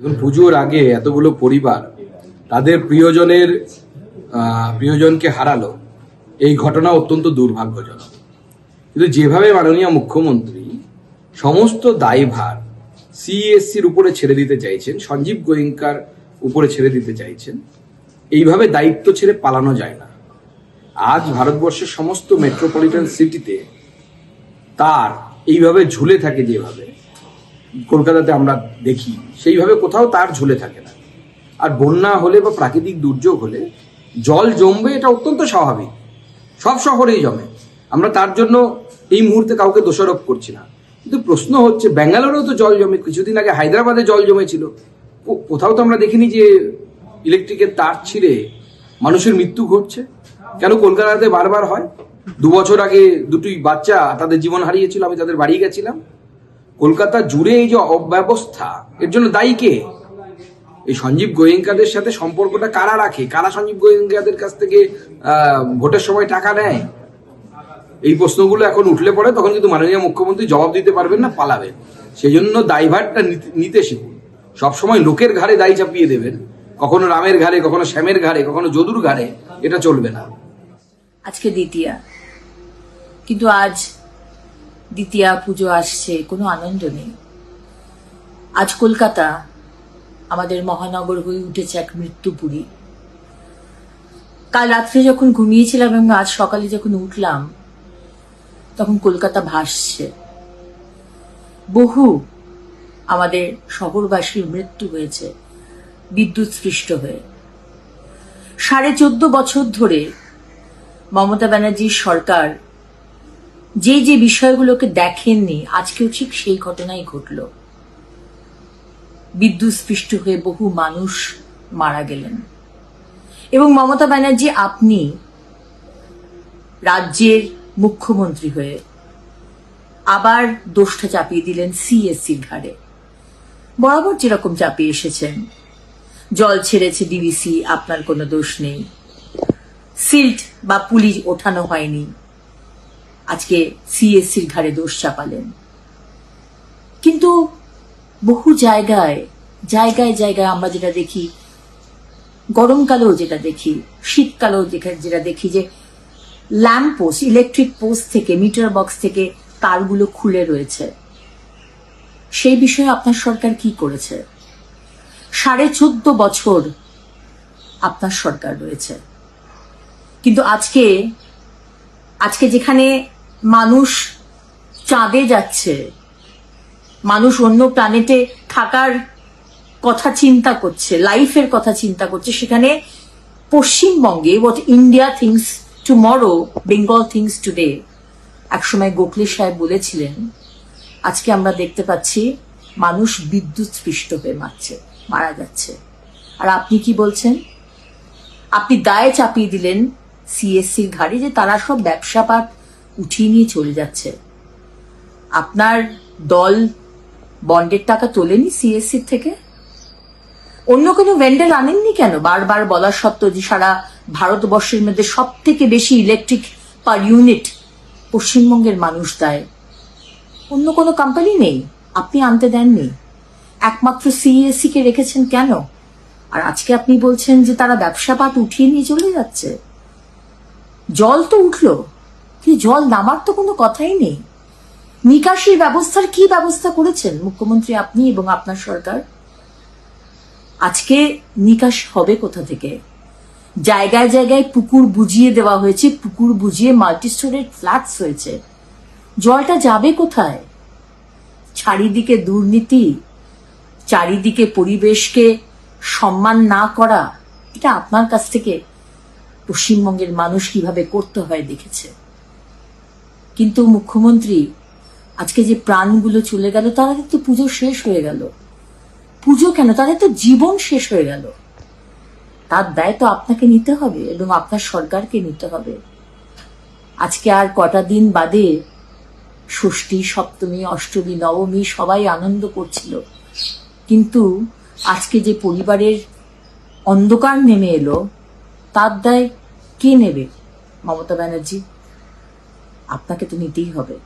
পুজোর আগে এতগুলো পরিবার তাদের প্রিয়জনের প্রিয়জনকে হারালো। এই ঘটনা অত্যন্ত দুর্ভাগ্যজনক। কিন্তু যেভাবে মাননীয় মুখ্যমন্ত্রী সমস্ত দায়ভার সিএসসির উপরে ছেড়ে দিতে চাইছেন, সঞ্জীব গোয়েঙ্কার উপরে ছেড়ে দিতে চাইছেন, এইভাবে দায়িত্ব ছেড়ে পালানো যায় না। আজ ভারতবর্ষের সমস্ত মেট্রোপলিটন সিটিতে তার এইভাবে ঝুলে থাকে যেভাবে। কলকাতাতে আমরা দেখি, সেইভাবে কোথাও তার ঝুলে থাকে না। আর বন্যা হলে বা প্রাকৃতিক দুর্যোগ হলে জল জমবে, এটা অত্যন্ত স্বাভাবিক। সব শহরেই জমে। আমরা তার জন্য এই মুহূর্তে কাউকে দোষারোপ করছি না। কিন্তু প্রশ্ন হচ্ছে, ব্যাঙ্গালোরেও তো জল জমে, কিছুদিন আগে হায়দ্রাবাদে জল জমেছিল। কোথাও তো আমরা দেখিনি যে ইলেকট্রিকের তার ছিঁড়ে মানুষের মৃত্যু ঘটছে। কেন কলকাতাতে বারবার হয়? দু বছর আগে দুটি বাচ্চা তাদের জীবন হারিয়েছিল, আমি তাদের বাড়ি গেছিলাম। কলকাতা জুড়ে এই যে অব্যবস্থা, এর জন্য দায়ী কে? এই সঞ্জীব গোয়েঙ্কাদের সাথে সম্পর্কটা কারা রাখে? কারা সঞ্জীব গোয়েঙ্কাদের কাছ থেকে ভোটের সময় টাকা নেয়? এই প্রশ্নগুলো এখন উঠলে পড়ে তখন কিন্তু মাননীয় মুখ্যমন্ত্রী জবাব দিতে পারবেন না, পালাবেন। সেই জন্য দায়ভারটা নিতে শিখুন। সবসময় লোকের ঘাড়ে দায় চাপিয়ে দেবেন। কখনো রামের ঘাড়ে, কখনো শ্যামের ঘাড়ে, কখনো যদুর ঘাড়ে, এটা চলবে না। আজকে দ্বিতীয়া। কিন্তু আজ দ্বিতীয়া পুজো আসছে, কোনো আনন্দ নেই। আজ কলকাতা, আমাদের মহানগর হয়ে উঠেছে এক মৃত্যুপুরী কাল রাত্রে যখন ঘুমিয়েছিলাম এবং আজ সকালে যখন উঠলাম, তখন কলকাতা ভাসছে। বহু আমাদের শহরবাসীর মৃত্যু হয়েছে, বিদ্যুৎ স্পৃষ্ট হয়ে। সাড়ে চোদ্দ বছর ধরে মমতা ব্যানার্জির সরকার যে যে বিষয়গুলোকে দেখেননি, আজকেও ঠিক সেই ঘটনাই ঘটল। বিদ্যুৎ স্পৃষ্ট হয়ে বহু মানুষ মারা গেলেন। এবং মমতা ব্যানার্জি আপনি রাজ্যের মুখ্যমন্ত্রী হয়ে আবার দোষটা চাপিয়ে দিলেন সিএসসির ঘাড়ে। বরাবর যেরকম চাপিয়ে এসেছেন। জল ছেড়েছে ডিবিসি, আপনার কোনো দোষ নেই। সিল্ট বা পুলিশ ওঠানো হয়নি। আজকে সিএসসির ঘাড়ে দোষ চাপালেন। কিন্তু বহু জায়গায় জায়গায় জায়গায় আমরা যেটা দেখি, গরমকালেও যেটা দেখি, শীতকালেও যেটা- যেটা দেখি যে ল্যাম্প পোস্ট, ইলেকট্রিক পোস্ট থেকে, মিটার বক্স থেকে তারগুলো খুলে রয়েছে। সেই বিষয়ে আপনার সরকার কি করেছে? সাড়ে চোদ্দ বছর আপনার সরকার রয়েছে। কিন্তু আজকে আজকে যেখানে মানুষ চাঁদে যাচ্ছে। মানুষ অন্য প্ল্যানেটে থাকার কথা চিন্তা করছে, লাইফের কথা চিন্তা করছে। সেখানে পশ্চিমবঙ্গে what India thinks tomorrow Bengal thinks today একসময় গোখলে সাহেব বলেছিলেন, আজকে আমরা দেখতে পাচ্ছি মানুষ বিদ্যুৎ স্পৃষ্ট হয়ে মারছে, মারা যাচ্ছে। আর আপনি কি বলছেন? আপনি দায়ে চাপিয়ে দিলেন সিএসসির ঘাড়ে যে তারা সব ব্যবসাপাত উঠিয়ে নিয়ে চলে যাচ্ছে। আপনার দল বন্ডের টাকা তোলেনি সিএসসি থেকে? অন্য কোনো ভেন্ডার আনেননি কেন? বারবার বলা সত্ত্বেও যে সারা ভারতবর্ষের মধ্যে সব থেকে বেশি ইলেকট্রিক পার ইউনিট পশ্চিমবঙ্গের মানুষ দেয়। অন্য কোনো কোম্পানি নেই? আপনি আনতে দেননি? একমাত্র সিএসসি কে রেখেছেন কেন? আর আজকে আপনি বলছেন যে তারা ব্যবসাপাত উঠিয়ে নিয়ে চলে যাচ্ছে। জল তো উঠল। কিন্তু জল নামার তো কোনো কথাই নেই। নিকাশির ব্যবস্থার কি ব্যবস্থা করেছেন মুখ্যমন্ত্রী আপনি এবং আপনার সরকার? আজকে নিকাশ হবে কোথা থেকে? জায়গায় জায়গায় পুকুর বুঝিয়ে দেওয়া হয়েছে, পুকুর বুঝিয়ে মাল্টি স্টোরেড ফ্ল্যাটস হয়েছে। জলটা যাবে কোথায়? চারিদিকে দুর্নীতি, চারিদিকে পরিবেশকে সম্মান না করা, এটা আপনার কাছ থেকে পশ্চিমবঙ্গের মানুষ কীভাবে করতে হয় দেখেছে। কিন্তু মুখ্যমন্ত্রী, আজকে যে প্রাণগুলো চলে গেল তাদের তো পুজো শেষ হয়ে গেল। পুজো কেন? তাদের তো জীবন শেষ হয়ে গেল। তার দায় তো আপনাকে নিতে হবে এবং আপনার সরকারকে নিতে হবে। আজকে আর কটা দিন বাদে ষষ্ঠী, সপ্তমী, অষ্টমী, নবমী সবাই আনন্দ করছিল। কিন্তু আজকে যে পরিবারের অন্ধকার নেমে এলো, তার দায় কে নেবে মমতা ব্যানার্জি? আপনাকে তো নিতেই হবে।